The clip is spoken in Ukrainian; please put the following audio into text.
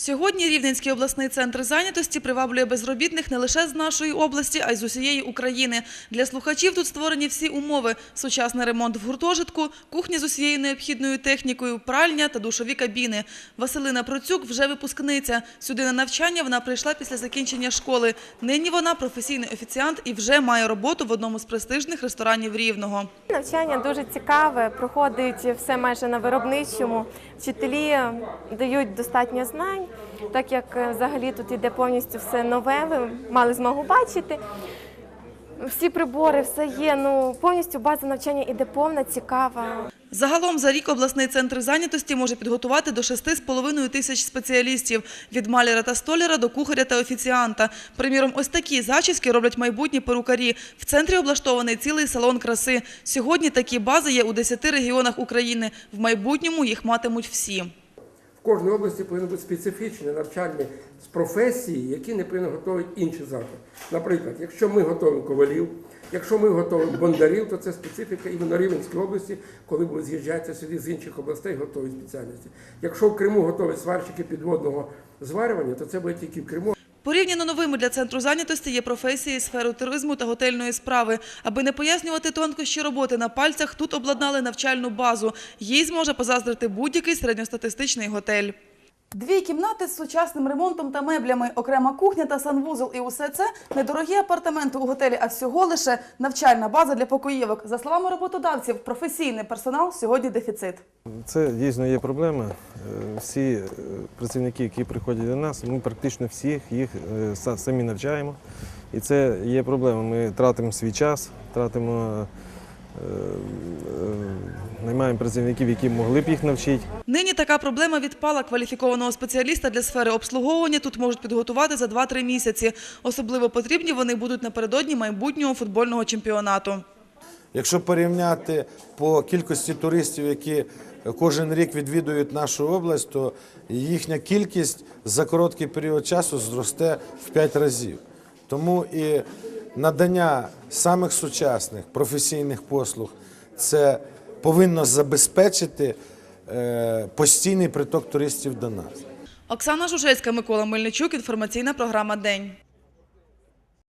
Сьогодні Рівненський обласний центр зайнятості приваблює безробітних не лише з нашої області, а й з усієї України. Для слухачів тут створені всі умови: сучасний ремонт в гуртожитку, кухні з усією необхідною технікою, пральня та душові кабіни. Василина Процюк вже випускниця. Сюди на навчання вона прийшла після закінчення школи. Нині вона професійний офіціант і вже має роботу в одному з престижних ресторанів Рівного. Навчання дуже цікаве, проходить все майже на виробничому. Вчителі дають достатньо знань, так як е, взагалі тут іде повністю все нове. Ви мали змогу бачити. Всі прибори, все є. Ну повністю база навчання іде повна, цікава. Загалом за рік обласний центр зайнятості може підготувати до 6,5 тисяч спеціалістів – від маляра та столяра до кухаря та офіціанта. Приміром, ось такі зачіски роблять майбутні перукарі. В центрі облаштований цілий салон краси. Сьогодні такі бази є у 10 регіонах України. В майбутньому їх матимуть всі. В кожній області повинні бути специфічні навчальні з професії, які не повинні готувати інші заклади. Наприклад, якщо ми готуємо ковалів, якщо ми готуємо бондарів, то це специфіка іменно Рівненської області, коли будуть з'їжджатися сюди з інших областей готові спеціальності. Якщо в Криму готові сварщики підводного зварювання, то це буде тільки в Криму. Порівняно новими для центру зайнятості є професії сфери туризму та готельної справи. Аби не пояснювати тонкощі роботи на пальцях, тут обладнали навчальну базу. Їй зможе позаздрити будь-який середньостатистичний готель. Дві кімнати з сучасним ремонтом та меблями, окрема кухня та санвузол. І усе це недорогі апартаменти у готелі, а всього лише навчальна база для покоївок. За словами роботодавців, професійний персонал сьогодні дефіцит. Це дійсно є проблема. Е, Всі е, працівники, які приходять до нас, ми практично всіх їх е, самі навчаємо. І це є проблема. Ми тратимо свій час, тратимо, наймаємо працівників, які могли б їх навчити. Нині така проблема відпала. Кваліфікованого спеціаліста для сфери обслуговування тут можуть підготувати за 2-3 місяці. Особливо потрібні вони будуть напередодні майбутнього футбольного чемпіонату. Якщо порівняти по кількості туристів, які кожен рік відвідують нашу область, то їхня кількість за короткий період часу зросте в 5 разів. Тому і надання самих сучасних професійних послуг це повинно забезпечити е, постійний приток туристів до нас. Оксана Жужельська, Микола Мельничук. Інформаційна програма День.